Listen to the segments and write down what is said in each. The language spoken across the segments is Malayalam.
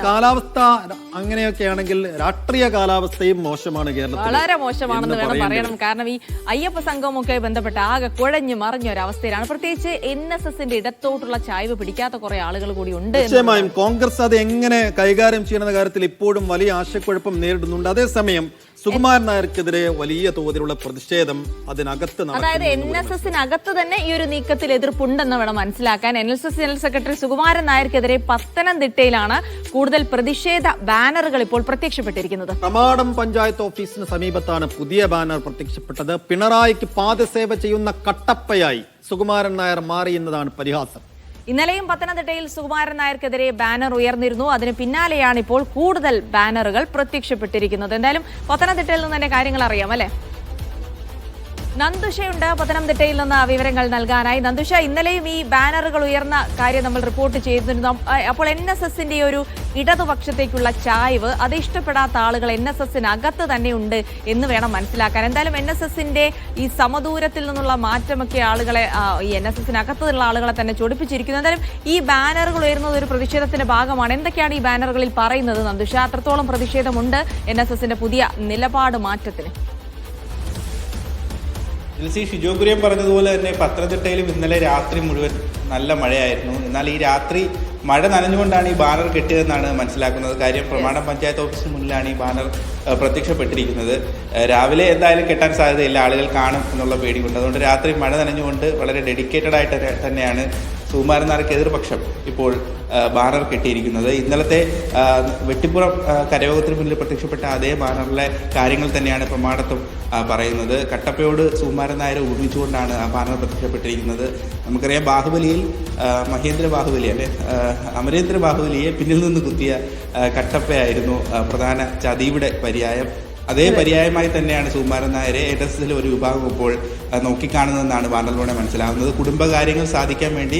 കാലാവസ്ഥ അങ്ങനെയൊക്കെ ആണെങ്കിൽ രാഷ്ട്രീയ കാലാവസ്ഥയും മോശമാണ് കേരളത്തിൽ വളരെ മോശമാണെന്ന് വേണം പറയണം. കാരണം ഈ അയ്യപ്പ സംഘവുമൊക്കെ ബന്ധപ്പെട്ട് ആകെ കുഴഞ്ഞു മറിഞ്ഞ ഒരു അവസ്ഥയിലാണ് പ്രത്യേകിച്ച് എൻ എസ് എസിന്റെ ഇടത്തോട്ടുള്ള ചായ്വ് പിടിക്കാത്ത കുറെ ആളുകൾ കൂടി ഉണ്ട് നിശ്ചയമായും കോൺഗ്രസ് അത് എങ്ങനെ കൈകാര്യം ചെയ്യുന്ന കാര്യത്തിൽ ഇപ്പോഴും വലിയ ആശയക്കുഴപ്പം നേരിടുന്നുണ്ട്. അതേസമയം സുകുമാരൻ നായർക്കെതിരെ വലിയ തോതിലുള്ള പ്രതിഷേധം അതിനകത്ത് അതായത് എൻ എസ് എസിനകത്ത് തന്നെ ഈ ഒരു നീക്കത്തിൽ എതിർപ്പുണ്ടെന്ന് വേണം മനസ്സിലാക്കാൻ. N S S general secretary Sukumaran നായർക്കെതിരെ പത്തനംതിട്ടയിലാണ് കൂടുതൽ പ്രതിഷേധ ബാനറുകൾ ഇപ്പോൾ പ്രത്യക്ഷപ്പെട്ടിരിക്കുന്നത്. പ്രമാടം പഞ്ചായത്ത് ഓഫീസിന് സമീപത്താണ് പുതിയ ബാനർ പ്രത്യക്ഷപ്പെട്ടത്. പിണറായിക്ക് പാദസേവ ചെയ്യുന്ന കട്ടപ്പയായി സുകുമാരൻ നായർ മാറിയെന്നതാണ് പരിഹാസം. ഇന്നലെയും പത്തനംതിട്ടയിൽ സുകുമാരൻ നായർക്കെതിരെ ബാനർ ഉയർന്നിരുന്നു. അതിന് പിന്നാലെയാണ് ഇപ്പോൾ കൂടുതൽ ബാനറുകൾ പ്രത്യക്ഷപ്പെട്ടിരിക്കുന്നത്. എന്തായാലും പത്തനംതിട്ടയിൽ നിന്ന് തന്നെ കാര്യങ്ങൾ അറിയാം അല്ലെ? നന്ദുഷയുണ്ട്. പത്തനംതിട്ടയിൽ നിന്ന് വിവരങ്ങൾ നൽകാനായി. നന്ദുഷ ഇന്നലെയും ഈ ബാനറുകൾ ഉയർന്ന കാര്യം നമ്മൾ റിപ്പോർട്ട് ചെയ്തിരുന്നു. അപ്പോൾ എൻ എസ് എസിന്റെ ഒരു ഇടതുപക്ഷത്തേക്കുള്ള ചായ്വ് അത് ഇഷ്ടപ്പെടാത്ത ആളുകൾ എൻ എസ് എസിനകത്ത് തന്നെ ഉണ്ട് എന്ന് വേണം മനസ്സിലാക്കാൻ. എന്തായാലും എൻ എസ് എസിന്റെ ഈ സമദൂരത്തിൽ നിന്നുള്ള മാറ്റമൊക്കെ ആളുകളെ ഈ എൻ എസ് എസിനകത്തുള്ള ആളുകളെ തന്നെ ചൊടിപ്പിച്ചിരിക്കുന്നു. എന്തായാലും ഈ ബാനറുകൾ ഉയർന്നത് ഒരു പ്രതിഷേധത്തിന്റെ ഭാഗമാണ്. എന്തൊക്കെയാണ് ഈ ബാനറുകളിൽ പറയുന്നത്? നന്ദുഷ അത്രത്തോളം പ്രതിഷേധമുണ്ട് എൻ എസ് എസിന്റെ പുതിയ നിലപാട് മാറ്റത്തിന്. എൽസി ഷിജോ കുര്യൻ പറഞ്ഞതുപോലെ തന്നെ പത്തനംതിട്ടയിലും ഇന്നലെ രാത്രി മുഴുവൻ നല്ല മഴയായിരുന്നു. എന്നാൽ ഈ രാത്രി മഴ നനഞ്ഞുകൊണ്ടാണ് ഈ ബാനർ കെട്ടിയതെന്നാണ് മനസ്സിലാക്കുന്നത്. കാര്യം പ്രമാണ പഞ്ചായത്ത് ഓഫീസിന് മുന്നിലാണ് ഈ ബാനർ പ്രത്യക്ഷപ്പെട്ടിരിക്കുന്നത്. രാവിലെ എന്തായാലും കെട്ടാൻ സാധ്യതയില്ല. ആളുകൾ കാണും എന്നുള്ള പേടിയുണ്ട്. അതുകൊണ്ട് രാത്രി മഴ നനഞ്ഞുകൊണ്ട് വളരെ ഡെഡിക്കേറ്റഡ് ആയിട്ട് തന്നെയാണ് സുകുമാരൻ നായർക്ക് എതിർപക്ഷം ഇപ്പോൾ ബാനർ കെട്ടിയിരിക്കുന്നത്. ഇന്നലത്തെ വെട്ടിപ്പുറം കരയോഗത്തിന് മുന്നിൽ പ്രത്യക്ഷപ്പെട്ട അതേ ബാനറിലെ കാര്യങ്ങൾ തന്നെയാണ് പ്രമാണത്വം പറയുന്നത്. കട്ടപ്പയോട് സുകുമാരൻ നായർ ഉപമിച്ചുകൊണ്ടാണ് ആ ബാനർ പ്രത്യക്ഷപ്പെട്ടിരിക്കുന്നത്. നമുക്കറിയാം ബാഹുബലിയിൽ മഹേന്ദ്ര ബാഹുബലി അല്ലെ? അമരേന്ദ്ര ബാഹുബലിയെ പിന്നിൽ നിന്ന് കുത്തിയ കട്ടപ്പയായിരുന്നു പ്രധാന ചതിയുടെ പര്യായം. അതേ പര്യായമായി തന്നെയാണ് സുകുമാരൻ നായരെ എസ് ഒരു വിഭാഗം ഇപ്പോൾ നോക്കിക്കാണുന്നതെന്നാണ് ബാനറിലൂടെ മനസ്സിലാവുന്നത്. കുടുംബകാര്യങ്ങൾ സാധിക്കാൻ വേണ്ടി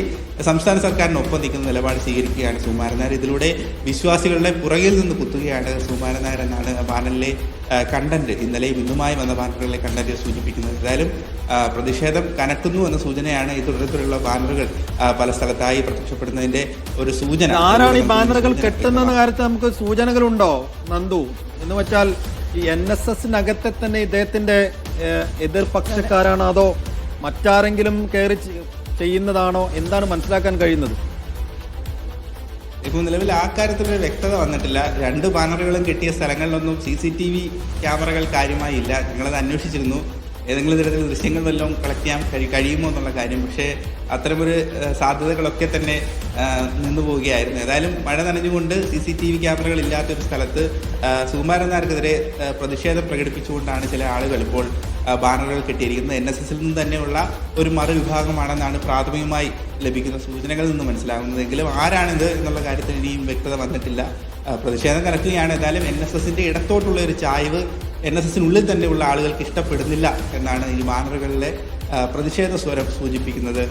സംസ്ഥാന സർക്കാരിനൊപ്പം നിൽക്കുന്ന നിലപാട് സ്വീകരിക്കുകയാണ് സുകുമാരൻ നായർ. ഇതിലൂടെ വിശ്വാസികളുടെ പുറകിൽ നിന്ന് കുത്തുകയാണ് സുകുമാരൻ നായർ എന്നാണ് വാനലിലെ കണ്ടന്റ്. ഇന്നലെയും ഇന്നുമായി വന്ന ബാനറുകളിലെ കണ്ടന്റ് സൂചിപ്പിക്കുന്നത്. എന്തായാലും പ്രതിഷേധം കനക്കുന്നു എന്ന സൂചനയാണ് ഈ തുടരത്തിലുള്ള ബാനറുകൾ പല സ്ഥലത്തായി പ്രത്യക്ഷപ്പെടുന്നതിന്റെ ഒരു സൂചന. ആരാണ് ഈ ബാനറുകൾ കെട്ടുന്ന കാര്യത്തിൽ നമുക്ക് സൂചനകളുണ്ടോ നന്ദു? എന്ന് വെച്ചാൽ ഈ എൻ എസ് എസിനകത്തെ തന്നെ ഇദ്ദേഹത്തിന്റെ എതിർപക്ഷക്കാരാണോ അതോ മറ്റാരെങ്കിലും കയറി ചെയ്യുന്നതാണോ എന്താണ് മനസ്സിലാക്കാൻ കഴിയുന്നത്? ഇപ്പോൾ നിലവിൽ ആ കാര്യത്തിൽ ഒരു വ്യക്തത വന്നിട്ടില്ല. രണ്ട് ബാനറുകളും കിട്ടിയ സ്ഥലങ്ങളിലൊന്നും സി സി ടി വി ക്യാമറകൾ കാര്യമായി ഇല്ല. ഞങ്ങളത് അന്വേഷിച്ചിരുന്നു. ഏതെങ്കിലും തരത്തിൽ ദൃശ്യങ്ങൾ വല്ലതും കളക്ട് ചെയ്യാൻ കഴി കഴിയുമോ എന്നുള്ള കാര്യം. പക്ഷേ അത്തരമൊരു സാധ്യതകളൊക്കെ തന്നെ നിന്നു പോവുകയായിരുന്നു. ഏതായാലും മഴ നനഞ്ഞുകൊണ്ട് സി സി ടി വി ക്യാമറകൾ ഇല്ലാത്തൊരു സ്ഥലത്ത് സുകുമാരന്മാർക്കെതിരെ പ്രതിഷേധം പ്രകടിപ്പിച്ചുകൊണ്ടാണ് ചില ആളുകൾ ഇപ്പോൾ ബാനറുകൾ കെട്ടിയിരിക്കുന്നത്. എൻ എസ് എസിൽ നിന്ന് തന്നെയുള്ള ഒരു മറുവിഭാഗമാണെന്നാണ് പ്രാഥമികമായി ലഭിക്കുന്ന സൂചനകളിൽ നിന്ന് മനസ്സിലാകുന്നതെങ്കിലും ആരാണിത് എന്നുള്ള കാര്യത്തിൽ ഇനിയും വ്യക്തത വന്നിട്ടില്ല. പ്രതിഷേധം കലക്കുകയാണ് ഏതായാലും എൻ എസ് എസിന്റെ ഇടത്തോട്ടുള്ള ഒരു ചായ്വ് എൻ എസ് എസിനുള്ളിൽ തന്നെയുള്ള ആളുകൾക്ക് ഇഷ്ടപ്പെടുന്നില്ല എന്നാണ് ഈ ബാനറുകളിലെ പ്രതിഷേധ സ്വരം സൂചിപ്പിക്കുന്നത്.